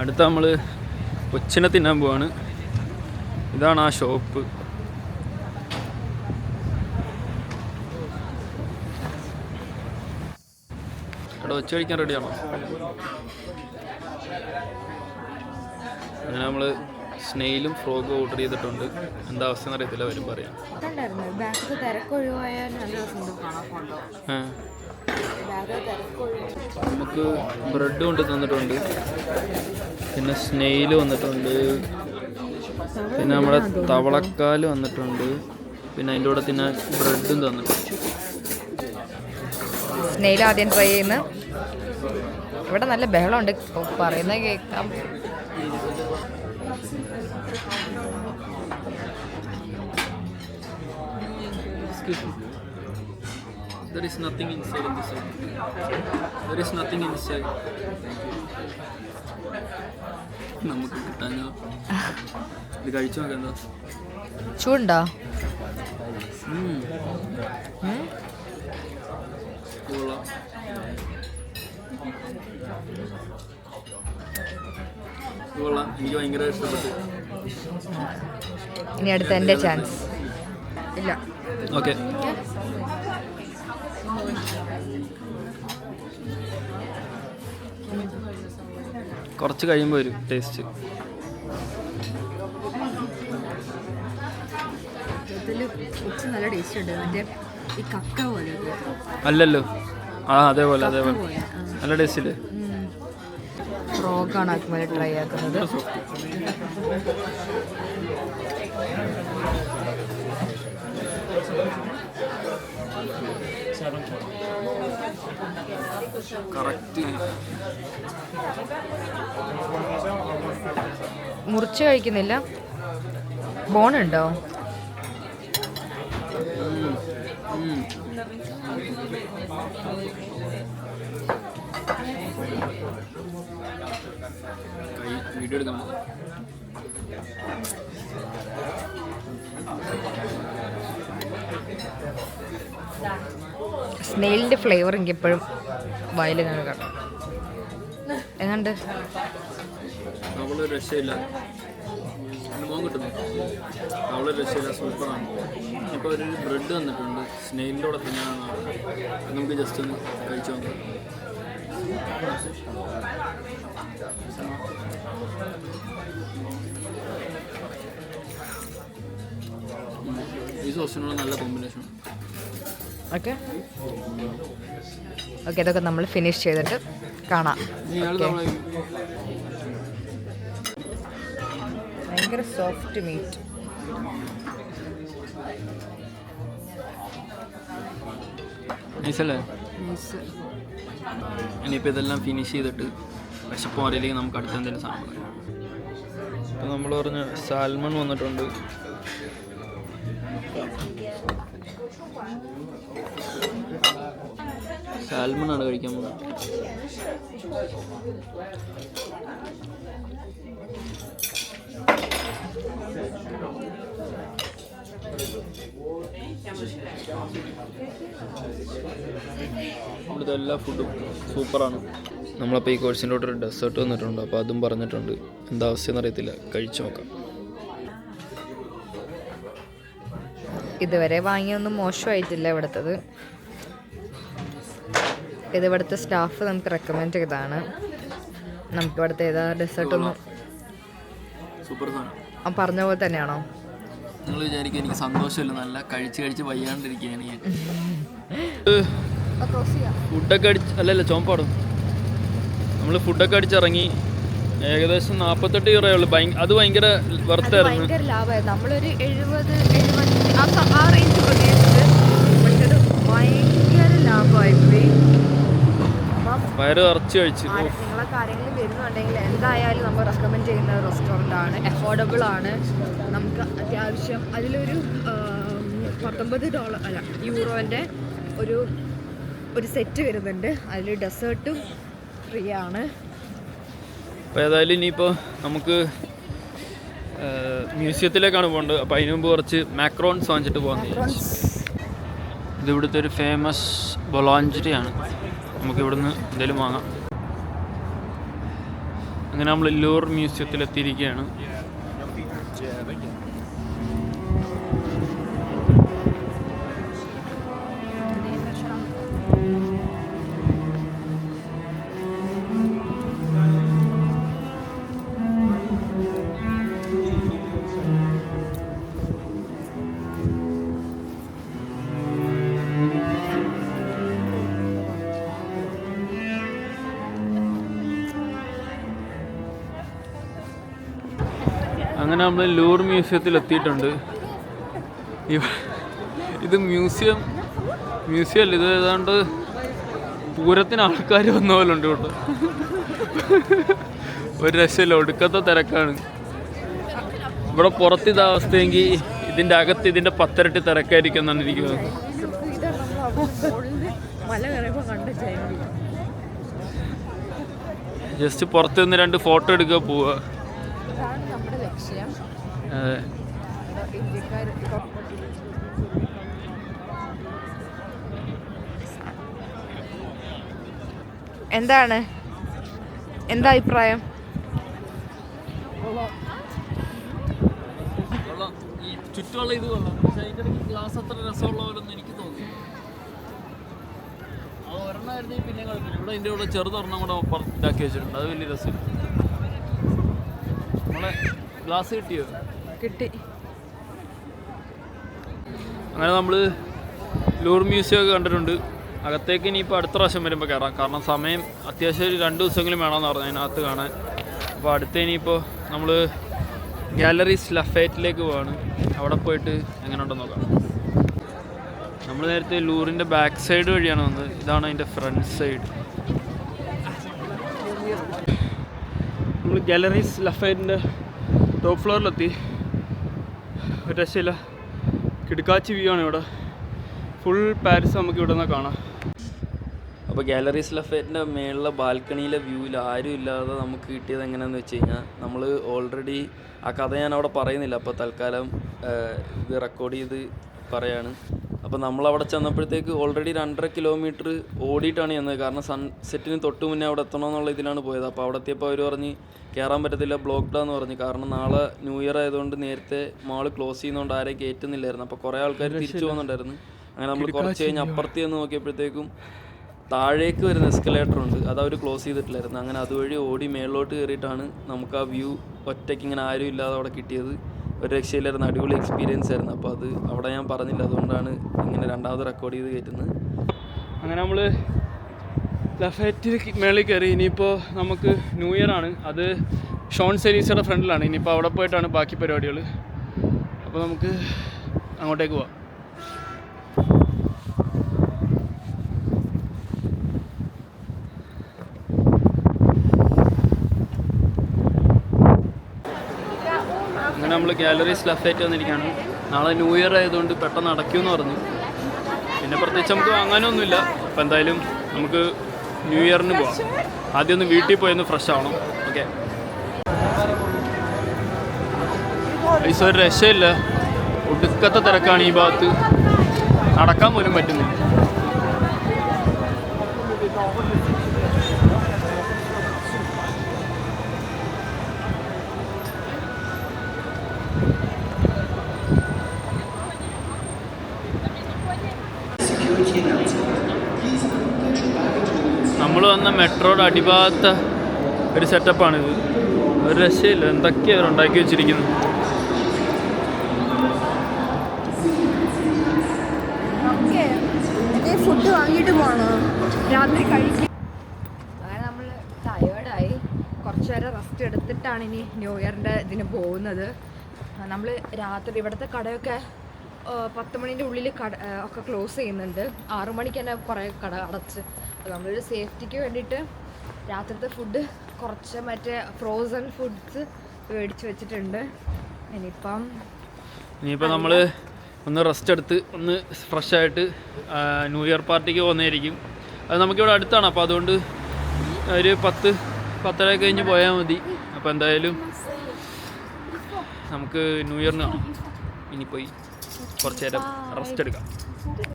അടുത്ത നമ്മൾ കൊച്ചിനെ തിന്നാൻ പോവാണ്. ഇതാണ് ആ ഷോപ്പ്. എടാ ഒച്ച കഴിക്കാൻ റെഡിയാണോ അങ്ങനെ നമ്മൾ സ്നെയിലും ഫ്രോഗും ഓർഡർ ചെയ്തിട്ടുണ്ട്. എന്താ അവസ്ഥ എന്നറിയത്തില്ല വരും പറയാം. നമുക്ക് ബ്രെഡ് കൊണ്ട് തന്നിട്ടുണ്ട്. പിന്നെ സ്നെയിൽ വന്നിട്ടുണ്ട്. പിന്നെ നമ്മുടെ തവളക്കാൽ വന്നിട്ടുണ്ട്. പിന്നെ അതിന്റെ കൂടെ പിന്നെ ബ്രെഡും തന്നിട്ടുണ്ട്. സ്നെയിൽ ആദ്യം ട്രൈ ചെയ്യുന്ന. ഇവിടെ നല്ല ബഹളമുണ്ട്. പറയുന്നത് കേൾക്കാം. Excuse me. There is nothing inside in this side. There is nothing inside. നമുക്ക് കിട്ടാഞ്ഞോ ഇത് കഴിച്ചു നോക്കാം എന്താ ചൂടുണ്ടോ എനിക്ക് ഭയങ്കര ഇഷ്ടപ്പെട്ടു. ഇനി അടുത്ത എന്റെ ചാൻസ് ഇല്ല. ഓക്കെ. കുറച്ച് കഴിയുമ്പോൾ വരും ടേസ്റ്റ് നല്ല ടേസ്റ്റ് ഉണ്ട്. മറ്റേ ഈ കക്ക പോലെ അല്ലല്ലോ. ആ അതേപോലെ അതേപോലെ. നല്ല ടേസ്റ്റ് ഇല്ലേ? ട്രൈ ആക്കുന്നത്. കറക്റ്റ് മുറിച്ച് കഴിക്കുന്നില്ല. ബോണുണ്ടോ? സ്നെയിലിന്റെ വീഡിയോ എടുക്കണം സ്നെയിലിന്റെ ഫ്ലേവർ എനിക്ക് എപ്പോഴും വയലിൽ നിന്ന് കാണാം എങ്ങണ്ട് നമുക്ക്. ഈ സോസിനുള്ള നല്ല കോമ്പിനേഷൻ ഓക്കെ. ഓക്കെ ഇതൊക്കെ നമ്മൾ ഫിനിഷ് ചെയ്തിട്ട് കാണാം. ഭയങ്കര സോഫ്റ്റ് മീറ്റ് നൈസല്ലേ ഇനിയിപ്പോൾ ഇതെല്ലാം ഫിനിഷ് ചെയ്തിട്ട് വിശപ്പ് മാറിയില്ലെങ്കിൽ നമുക്ക് അടുത്ത എന്തെങ്കിലും സാധനം ഇപ്പം നമ്മൾ പറഞ്ഞ സാൽമൺ വന്നിട്ടുണ്ട്. സാൽമൺ ആണ് കഴിക്കാൻ പോകുന്നത്. ഇവിടുത്തെ എല്ലാ ഫുഡും സൂപ്പറാണ്. നമ്മളപ്പോൾ ഈ കോഴ്സിന്റെ കൂടെ ഒരു ഡെസേർട്ട് വന്നിട്ടുണ്ട്. അപ്പോൾ അതും പറഞ്ഞിട്ടുണ്ട്. എന്താ അവസ്ഥയെന്ന് അറിയത്തില്ല. കഴിച്ചു നോക്കാം. ഇതുവരെ വാങ്ങിയൊന്നും മോശമായിട്ടില്ല ഇവിടുത്തത്. ഇത് ഇവിടുത്തെ സ്റ്റാഫ് നമുക്ക് റെക്കമെൻഡ് ചെയ്തതാണ്. നമുക്ക് ഇവിടുത്തെ ഏതാ ഡെസേർട്ട് ഒന്നും സൂപ്പർ ആ പറഞ്ഞ പോലെ തന്നെയാണോ? നിങ്ങൾ വിചാരിക്കും എനിക്ക് സന്തോഷമില്ല. നല്ല കഴിച്ച് കഴിച്ച് വയ്യാണ്ടിരിക്കുകയാണ് ഞാൻ. ഫുഡൊക്കെ അടിച്ച് അല്ലല്ല ചോമ്പാടും നമ്മൾ ഫുഡൊക്കെ അടിച്ചിറങ്ങി ഏകദേശം നാൽപ്പത്തെട്ട് ഭയങ്കര അത് ഭയങ്കര ലാഭമായിരുന്നു. നമ്മളൊരു എഴുപത് എഴുപത്തി ആ റേഞ്ച് പ്രതീക്ഷിച്ചത് പക്ഷെ അത് ഭയങ്കര ലാഭമായിപ്പോയി അപ്പം വയറ് നിറച്ച് കഴിച്ചു നിങ്ങളൊക്കെ ആരെങ്കിലും വരുന്നുണ്ടെങ്കിൽ എന്തായാലും നമ്മൾ റെക്കമെൻഡ് ചെയ്യുന്ന റെസ്റ്റോറന്റ് ആണ്. അഫോർഡബിൾ ആണ്. നമുക്ക് അത്യാവശ്യം അതിലൊരു പത്തൊമ്പത് ഡോളർ അല്ല യൂറോന്റെ ഒരു ഒരു സെറ്റ് വരുന്നുണ്ട്. അതിൽ ഡെസേർട്ടും ഫ്രീ ആണ്. അപ്പോൾ ഏതായാലും ഇനിയിപ്പോൾ നമുക്ക് മ്യൂസിയത്തിലേക്കാണ് പോകേണ്ടത്. അപ്പോൾ അതിന് മുമ്പ് കുറച്ച് മാക്രോൺസ് വാങ്ങിച്ചിട്ട് പോകാൻ ഇത് ഇവിടുത്തെ ഒരു ഫേമസ് ബൊളാഞ്ചിരിയാണ് നമുക്ക് ഇവിടുന്ന് എന്തെങ്കിലും വാങ്ങാം. അങ്ങനെ നമ്മൾ ലൂർ മ്യൂസിയത്തിൽ അങ്ങനെ നമ്മൾ ലൂർ മ്യൂസിയത്തിൽ എത്തിയിട്ടുണ്ട് ഇത് മ്യൂസിയം മ്യൂസിയം അല്ല ഇത് ഏതാണ്ട് പൂരത്തിന് ആൾക്കാർ വന്ന പോലെ ഉണ്ട് കേട്ടോ ഒരു രക്ഷയില്ല ഒടുക്കത്തെ തിരക്കാണ്. ഇവിടെ പുറത്ത് ഇതാ അവസ്ഥയെങ്കിൽ ഇതിന്റെ അകത്ത് ഇതിന്റെ പത്തരട്ടി തിരക്കായിരിക്കും എന്നാണ് എനിക്ക് ജസ്റ്റ് പുറത്ത് നിന്ന് രണ്ട് ഫോട്ടോ എടുക്കുക പോവുക ലക്ഷ്യം അതെ എന്താണ്? എന്താ അഭിപ്രായം. ഈ ചുറ്റുമുള്ള ഇത് കൊള്ളാം. പക്ഷെ അതിന്റെ ഗ്ലാസ് അത്ര രസമുള്ള പോലൊന്നും എനിക്ക് തോന്നി അത് ഒരെണ്ണമായിരുന്നെങ്കിൽ പിന്നെ കുഴപ്പമില്ല. ഇവിടെ ഇതിന്റെ കൂടെ ചെറുതൊരെണ്ണം കൂടെ ഇതാക്കി വെച്ചിട്ടുണ്ട്. അത് വലിയ രസമില്ല. നമ്മളെ ഗ്ലാസ് കിട്ടിയോ? കിട്ടി. അങ്ങനെ നമ്മൾ ലൂർ മ്യൂസിയം ഒക്കെ കണ്ടിട്ടുണ്ട്. അകത്തേക്ക് ഇനിയിപ്പോൾ അടുത്ത പ്രാവശ്യം വരുമ്പോൾ കയറാം കാരണം സമയം അത്യാവശ്യം ഒരു രണ്ട് ദിവസമെങ്കിലും വേണമെന്ന് പറഞ്ഞു അതിനകത്ത് കാണാൻ. അപ്പോൾ അടുത്ത ഇനിയിപ്പോൾ നമ്മൾ ഗാലറി സ്ലഫേറ്റിലേക്ക് പോവാണ്. അവിടെ പോയിട്ട് എങ്ങനെ ഉണ്ടെന്ന് നോക്കാം. നമ്മൾ നേരത്തെ ലൂറിന്റെ ബാക്ക് സൈഡ് വഴിയാണ് വന്നത്. ഇതാണ് അതിന്റെ ഫ്രണ്ട് സൈഡ് നമ്മൾ ഗാലറീസ് ലഫേറ്റിന്റെ ടോപ്പ് ഫ്ലോറിലെത്തി ഒരു രക്ഷയില്ല കിടക്കാച്ചി വ്യൂ ആണ് ഇവിടെ. ഫുൾ പാരീസ് നമുക്ക് ഇവിടെ നിന്ന് കാണാം. അപ്പോൾ ഗാലറീസ് ലഫേറ്റിന്റെ മേളിലെ ബാൽക്കണിയിലെ വ്യൂവിൽ ആരും ഇല്ലാതെ നമുക്ക് കിട്ടിയത് എങ്ങനെയാണെന്ന് വെച്ച് കഴിഞ്ഞാൽ നമ്മൾ ഓൾറെഡി ആ കഥ ഞാൻ അവിടെ പറയുന്നില്ല. അപ്പോൾ തൽക്കാലം ഇത് റെക്കോർഡ് ചെയ്ത് പറയാണ്. അപ്പോൾ നമ്മൾ അവിടെ ചെന്നപ്പോഴത്തേക്ക് ഓൾറെഡി രണ്ടര കിലോമീറ്റർ ഓടിയിട്ടാണ് ചെന്നത്. കാരണം സൺസെറ്റിന് തൊട്ട് മുന്നേ അവിടെ എത്തണമെന്നുള്ള ഇതിലാണ് പോയത്. അപ്പോൾ അവിടെ എത്തിയപ്പോൾ അവർ പറഞ്ഞ് കയറാൻ പറ്റത്തില്ല ബ്ലോക്ക്ഡാന്ന് പറഞ്ഞു. കാരണം നാളെ ന്യൂ ഇയർ ആയതുകൊണ്ട് നേരത്തെ മാൾ ക്ലോസ് ചെയ്യുന്നതുകൊണ്ട് ആരെയും കയറ്റുന്നില്ലായിരുന്നു അപ്പോൾ കുറേ ആൾക്കാർ തിരിച്ചു പോകുന്നുണ്ടായിരുന്നു അങ്ങനെ നമ്മൾ കുറച്ച് കഴിഞ്ഞ് അപ്പുറത്ത് ചെന്ന് നോക്കിയപ്പോഴത്തേക്കും താഴേക്ക് വരുന്ന എസ്കലേറ്റർ ഉണ്ട്. അത് അവർ ക്ലോസ് ചെയ്തിട്ടില്ലായിരുന്നു. അങ്ങനെ അതുവഴി ഓടി മേളിലോട്ട് കയറിയിട്ടാണ് നമുക്ക് ആ വ്യൂ ഒറ്റയ്ക്ക് ഇങ്ങനെ ആരും ഇല്ലാതെ അവിടെ കിട്ടിയത്. ഒരു രക്ഷയില്ലായിരുന്നു. അടിപൊളി എക്സ്പീരിയൻസ് ആയിരുന്നു. അപ്പോൾ അത് അവിടെ ഞാൻ പറഞ്ഞില്ല. അതുകൊണ്ടാണ് ഇങ്ങനെ രണ്ടാമത് റെക്കോർഡ് ചെയ്ത് കയറ്റുന്നത്. അങ്ങനെ നമ്മൾ ലഫേറ്റിൽ മേളിൽ കയറി. ഇനിയിപ്പോൾ നമുക്ക് ന്യൂ ഇയർ ആണ്. അത് ഷോൺ സെരീസയുടെ ഫ്രണ്ടിലാണ്. ഇനിയിപ്പോൾ അവിടെ പോയിട്ടാണ് ബാക്കി പരിപാടികൾ അപ്പോൾ നമുക്ക് അങ്ങോട്ടേക്ക് പോവാം. നമ്മൾ ഗാലറി സ്ലഫേറ്റ് വന്നിരിക്കുകയാണ്. നാളെ ന്യൂ ഇയർ ആയതുകൊണ്ട് പെട്ടെന്ന് അടയ്ക്കുമെന്ന് പറഞ്ഞു. പിന്നെ പ്രത്യേകിച്ച് നമുക്ക് വാങ്ങാനൊന്നുമില്ല. അപ്പം എന്തായാലും നമുക്ക് ന്യൂ ഇയറിന് പോവാം. ആദ്യം ഒന്ന് വീട്ടിൽ പോയി ഒന്ന് ഫ്രഷ് ആവണം. ഓക്കെ പൈസ ഒരു രക്ഷയില്ല. ഒടുക്കത്തെ തിരക്കാണ് ഈ ഭാഗത്ത്. നടക്കാൻ പോലും പറ്റുന്നില്ല. വന്ന മെട്രോയുടെ അടിഭാഗത്ത് ഒരു സെറ്റപ്പാണിത് ഒരു രക്ഷയില്ല. എന്തൊക്കെയാണ് അവർ ഉണ്ടാക്കി വെച്ചിരിക്കുന്നത്? ഫുഡ് വാങ്ങിയിട്ട് പോണോ? രാത്രി കഴിക്കും അങ്ങനെ നമ്മൾ ടയേർഡായി കുറച്ച് നേരം റെസ്റ്റ് എടുത്തിട്ടാണ് ഇനി ന്യൂ ഇയറിന്റെ ഇതിന് പോകുന്നത്. നമ്മൾ രാത്രി ഇവിടുത്തെ കടയൊക്കെ പത്ത് മണിന്റെ ഉള്ളിൽ കട ഒക്കെ ക്ലോസ് ചെയ്യുന്നുണ്ട്. ആറു മണിക്ക് തന്നെ കുറേ കട അടച്ച് അപ്പോൾ നമ്മളൊരു സേഫ്റ്റിക്ക് വേണ്ടിയിട്ട് രാത്രിത്തെ ഫുഡ് കുറച്ച് മറ്റേ ഫ്രോസൺ ഫുഡ്സ് മേടിച്ച് വെച്ചിട്ടുണ്ട്. ഇനിയിപ്പം ഇനിയിപ്പോൾ നമ്മൾ ഒന്ന് റെസ്റ്റ് എടുത്ത് ഒന്ന് ഫ്രഷ് ആയിട്ട് ന്യൂ ഇയർ പാർട്ടിക്ക് പോകുന്നതായിരിക്കും അത് നമുക്കിവിടെ അടുത്താണ് അപ്പോൾ അതുകൊണ്ട് ഒരു പത്ത് പത്തര കഴിഞ്ഞ് പോയാൽ മതി. അപ്പോൾ എന്തായാലും നമുക്ക് ന്യൂ ഇയറിന് ഇനി പോയി കുറച്ച് നേരം റെസ്റ്റ് എടുക്കാം.